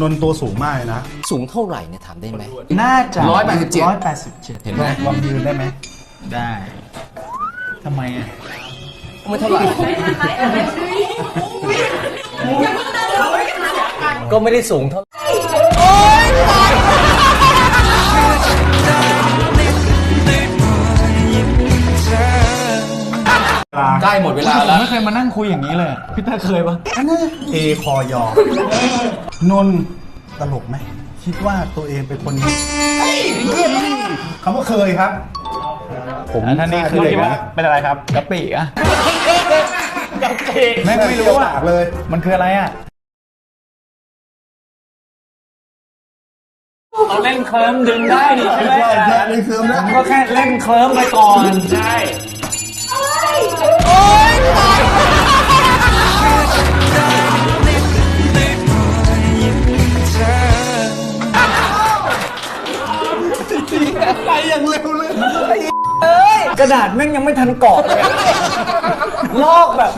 นนท์ตัวสูงมากเลยนะ สูงเท่าไหร่เนี่ยถามได้ไหม น่าจะ187ร้อยแปดสิบเจ็ดเห็นไหมลองยืนได้ไหม ได้ทำไมอะไม่เท่าไหร่ ก็ไม่ได้สูงเท่าใกล้หมดเวลาผแล้มวไม่เคยมานั่งคุยอย่างนี้เลยอะพี่เต้าเคยปะเอคอยอ นนท์ตลกไหมคิดว่าตัวเองเป็นคนคำว่าเคยครับ ผมอะท่านนี้คือเด็คิกดว่านะเป็นอะไรครับกะปิอะแม่งไม่รู้เกี่ยวอะปากเลย มันคืออะไรอะเราเล่นเคลิ้มดึงได้นี่ใช่ไหมใช่ใช่ในเสื่อมผนะมก็แค่เล่นเคลิ้มไปก่อนใช่ กระดาษแม่งยังไม่ทันเกาะเลยลอกแบบ